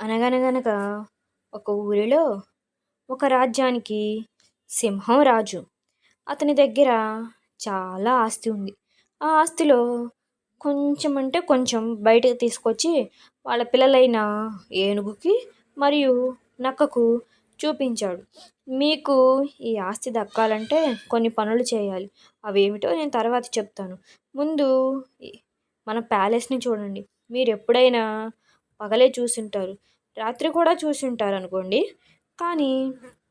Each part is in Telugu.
అనగనగనక ఒక ఊరిలో ఒక రాజ్యానికి సింహం రాజు. అతని దగ్గర చాలా ఆస్తి ఉంది. ఆ ఆస్తిలో కొంచెం అంటే కొంచెం బయటకు తీసుకొచ్చి వాళ్ళ పిల్లలైన ఏనుగుకి మరియు నక్కకు చూపించాడు. మీకు ఈ ఆస్తి దక్కాలంటే కొన్ని పనులు చేయాలి. అవేమిటో నేను తర్వాత చెప్తాను. ముందు మన ప్యాలెస్ని చూడండి. మీరు ఎప్పుడైనా పగలే చూసింటారు. రాత్రి కూడా చూసింటారు అనుకోండి కానీ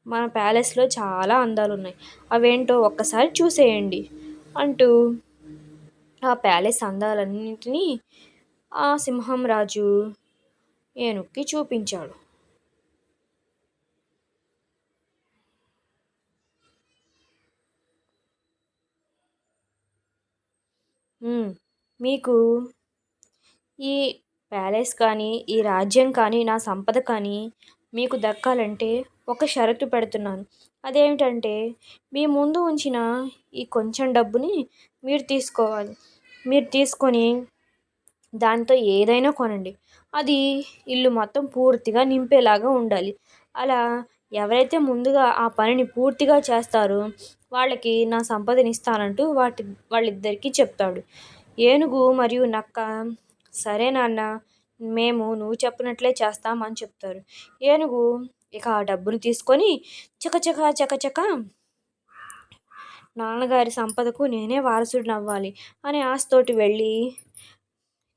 మన ప్యాలెస్లో చాలా అందాలు ఉన్నాయి అవేంటో ఒక్కసారి చూసేయండి అంటూ ఆ ప్యాలెస్ అందాలన్నింటినీ ఆ సింహం రాజు ఏనుక్కి చూపించాడు. మీకు ఈ ప్యాలెస్ కానీ ఈ రాజ్యం కానీ నా సంపద కానీ మీకు దక్కాలంటే ఒక షరతు పెడుతున్నాను. అదేమిటంటే మీ ముందు ఉంచిన ఈ కొంచెం డబ్బుని మీరు తీసుకోవాలి. మీరు తీసుకొని దాంతో ఏదైనా కొనండి. అది ఇల్లు మొత్తం పూర్తిగా నింపేలాగా ఉండాలి. అలా ఎవరైతే ముందుగా ఆ పనిని పూర్తిగా చేస్తారో వాళ్ళకి నా సంపదనిస్తానంటూ వాటి వాళ్ళిద్దరికీ చెప్తాడు. ఏనుగు మరియు నక్క సరే నాన్న మేము నువ్వు చెప్పినట్లే చేస్తాం అని చెప్తారు. ఏనుగు ఇక ఆ డబ్బును తీసుకొని చకచక చకచక నాన్నగారి సంపదకు నేనే వారసుడిని అవ్వాలి అని ఆశతోటి వెళ్ళి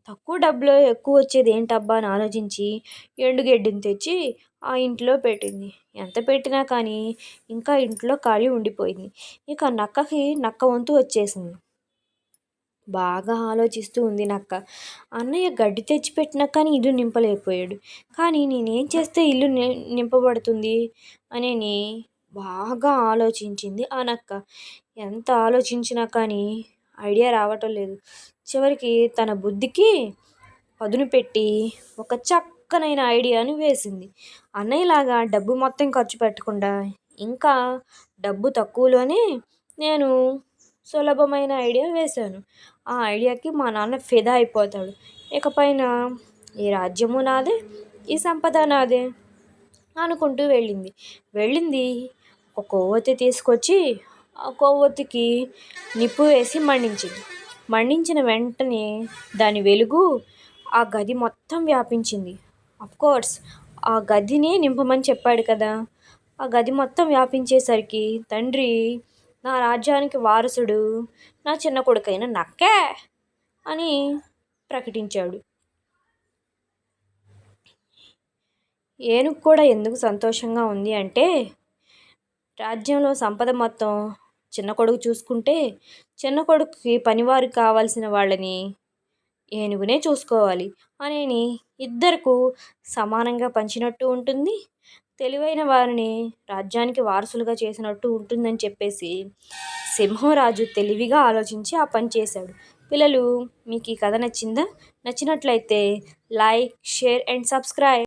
తక్కువ డబ్బులో ఎక్కువ వచ్చేది ఏంటబ్బా అని ఆలోచించి ఎండుగడ్డిని తెచ్చి ఆ ఇంట్లో పెట్టింది. ఎంత పెట్టినా కానీ ఇంకా ఇంట్లో ఖాళీ ఉండిపోయింది. ఇక నక్కకి నక్క వంతు వచ్చేసింది. బాగా ఆలోచిస్తూ ఉంది నక్క. అన్నయ్య గడ్డి తెచ్చిపెట్టినా కానీ ఇల్లు నింపలేకపోయాడు. కానీ నేనేం చేస్తే ఇల్లు నింపబడుతుంది అని బాగా ఆలోచించింది ఆ నక్క. ఎంత ఆలోచించినా కానీ ఐడియా రావటం లేదు. చివరికి తన బుద్ధికి పదును పెట్టి ఒక చక్కనైన ఐడియాను వేసింది. అన్నయ్యలాగా డబ్బు మొత్తం ఖర్చు పెట్టకుండా ఇంకా డబ్బు తక్కువలోనే నేను సులభమైన ఐడియా వేశాను. ఆ ఐడియాకి మా నాన్న ఫిదా అయిపోతాడు. ఇకపైన ఈ రాజ్యము నాదే ఈ సంపద నాదే అనుకుంటూ వెళ్ళింది. వెళ్ళింది ఒక కొవ్వొత్తి తీసుకొచ్చి ఆ కొవ్వొత్తికి నిప్పు వేసి మండించింది మండించిన వెంటనే దాని వెలుగు ఆ గది మొత్తం వ్యాపించింది. కోర్స్ ఆ గదిని నింపమని చెప్పాడు కదా. ఆ గది మొత్తం వ్యాపించేసరికి తండ్రి నా రాజ్యానికి వారసుడు నా చిన్న కొడుకైన నక్కే అని ప్రకటించాడు. ఏనుగు కూడా ఎందుకు సంతోషంగా ఉంది అంటే రాజ్యంలో సంపద మొత్తం చిన్న కొడుకు చూసుకుంటే చిన్న కొడుకుకి పనివారు కావాల్సిన వాళ్ళని ఏనుగునే చూసుకోవాలి. అనేని ఇద్దరకు సమానంగా పంచినట్టు ఉంటుంది. తెలివైన వారిని రాజ్యానికి వారసులుగా చేసినట్టు ఉంటుందని చెప్పేసి సింహరాజు తెలివిగా ఆలోచించి ఆ పని చేశాడు. పిల్లలు మీకు ఈ కథ నచ్చిందా? నచ్చినట్లయితే లైక్ షేర్ అండ్ సబ్స్క్రైబ్.